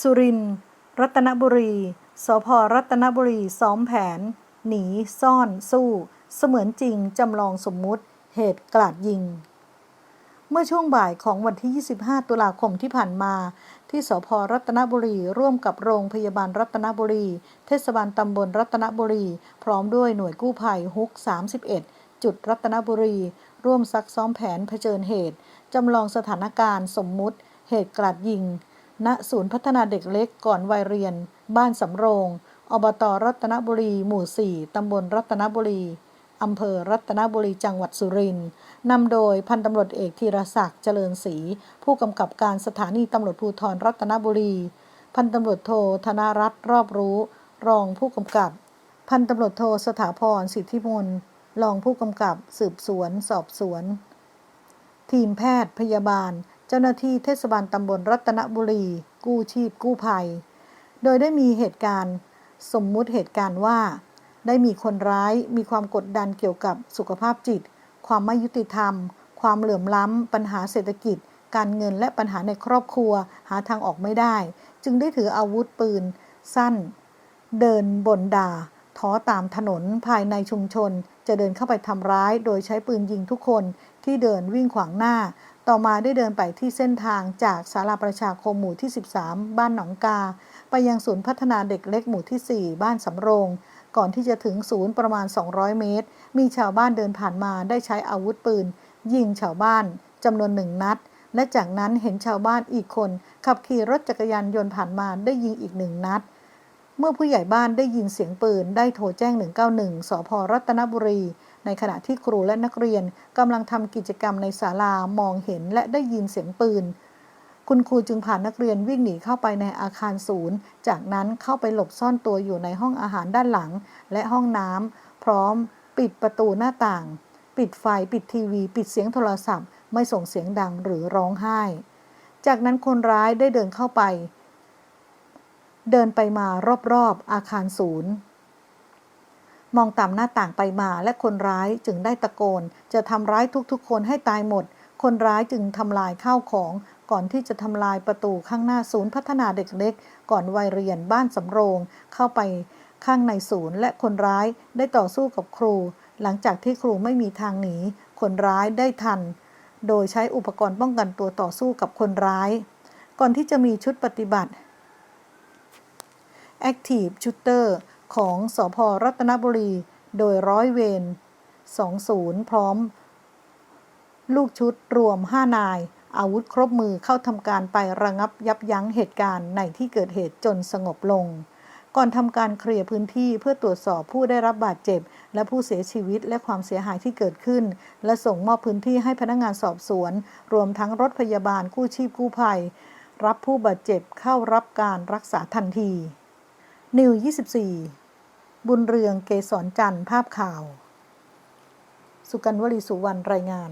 สุรินทร์รัตนบุรี สพรัตนบุรี ซ้อมแผน หนี ซ่อน สู้ เสมือนจริง จำลองสมมุติ เหตุกลาดยิง เมื่อช่วงบ่ายของวันที่ 25 ตุลาคมที่ผ่านมา ที่สพรัตนบุรี ร่วมกับโรงพยาบาลรัตนบุรี เทศบาลตำบลรัตนบุรี พร้อมด้วยหน่วยกู้ภัยฮุก 31 จุดรัตนบุรี ร่วมซักซ้อมแผนเผชิญเหตุ จำลองสถานการณ์สมมุติ เหตุกราดยิง ณศูนย์พัฒนาเด็กเล็กก่อนวัยเรียน บ้านสำโรง อบตรัตนบุรี หมู่ 4 ตำบลรัตนบุรี อำเภอรัตนบุรี จังหวัดสุรินทร์นำโดยพันตำรวจเอกธีรศักดิ์เจริญศรี ผู้กำกับการสถานีตำรวจภูธรรัตนบุรี พันตำรวจโทธนรัตน์รอบรู้ รองผู้กำกับ พันตำรวจโทสถาพรสิทธิมนรองผู้กำกับสืบสวน สอบสวน ทีมแพทย์พยาบาล เจ้าหน้าที่เทศบาลตำบลรัตนบุรี กู้ชีพกู้ภัย โดยได้มีเหตุการณ์สมมุติเหตุการณ์ว่า ได้มีคนร้ายมีความกดดันเกี่ยวกับสุขภาพจิต ความไม่ยุติธรรม ความเหลื่อมล้ำ ปัญหาเศรษฐกิจ การเงินและปัญหาในครอบครัวหาทางออกไม่ได้ จึงได้ถืออาวุธปืน สั้น เดินบนด่าท้อตามถนนภายในชุมชน จะเดินเข้าไปทำร้าย โดยใช้ปืนยิงทุกคน ที่เดินวิ่งขวางหน้า ต่อมาได้เดินไปที่เส้นทางจากศาลาประชาคมหมู่ที่ 13 บ้านหนองกา ไปยังศูนย์พัฒนาเด็กเล็กหมู่ที่ 4 บ้านสำโรง ก่อนที่จะถึงศูนย์ประมาณ 200 เมตร มีชาวบ้านเดินผ่านมาได้ใช้อาวุธปืน ยิงชาวบ้านจำนวนหนึ่งนัด และจากนั้นเห็นชาวบ้านอีกคน ขับขี่รถจักรยานยนต์ผ่านมาได้ยิงอีกหนึ่งนัดเมื่อผู้ใหญ่บ้านได้ยินเสียงปืนได้โทรแจ้ง 191 สพรัตนบุรี ในขณะที่ครูและนักเรียนกำลังทำกิจกรรมในศาลามองเห็นและได้ยินเสียงปืน คุณครูจึงผ่านนักเรียนวิ่งหนีเข้าไปในอาคารศูนย์ จากนั้นเข้าไปหลบซ่อนตัวอยู่ในห้องอาหารด้านหลัง และห้องน้ำพร้อม ปิดประตูหน้าต่าง ปิดไฟปิดทีวี ปิดเสียงโทรศัพท์ ไม่ส่งเสียงดังหรือร้องไห้ จากนั้นคนร้ายได้เดินเข้าไป เดินไปมารอบๆอาคารศูนย์ มองตามหน้าต่างไปมาและคนร้ายจึงได้ตะโกน จะทำร้ายทุกๆ คนให้ตายหมด คนร้ายจึงทำลายข้าวของ ก่อนที่จะทำลายประตูข้างหน้าศูนย์พัฒนาเด็กเล็ก ก่อนวัยเรียนบ้านสำโรง เข้าไปข้างในศูนย์ และคนร้ายได้ต่อสู้กับครู หลังจากที่ครูไม่มีทางหนี คนร้ายได้ทัน โดยใช้อุปกรณ์ป้องกันตัวต่อสู้กับคนร้าย ก่อนที่จะมีชุดปฏิบัติ Active Shooter ของสอพรัตนบุรี โดยร้อยเวร20 พร้อม ลูกชุดรวม 5 นาย อาวุธครบมือเข้าทำการไประงับยับยั้งเหตุการณ์ในที่เกิดเหตุจนสงบลง ก่อนทำการเคลียร์พื้นที่เพื่อตรวจสอบผู้ได้รับบาดเจ็บ และผู้เสียชีวิตและความเสียหายที่เกิดขึ้น และส่งมอบพื้นที่ให้พนักงานสอบสวน รวมทั้งรถพยาบาลกู้ชีพกู้ภัย รับผู้บาดเจ็บเข้ารับการรักษาทันทีนิว24 บุญเรืองเกษรจันทร์ภาพข่าว สุกันวลีสุวรรณรายงาน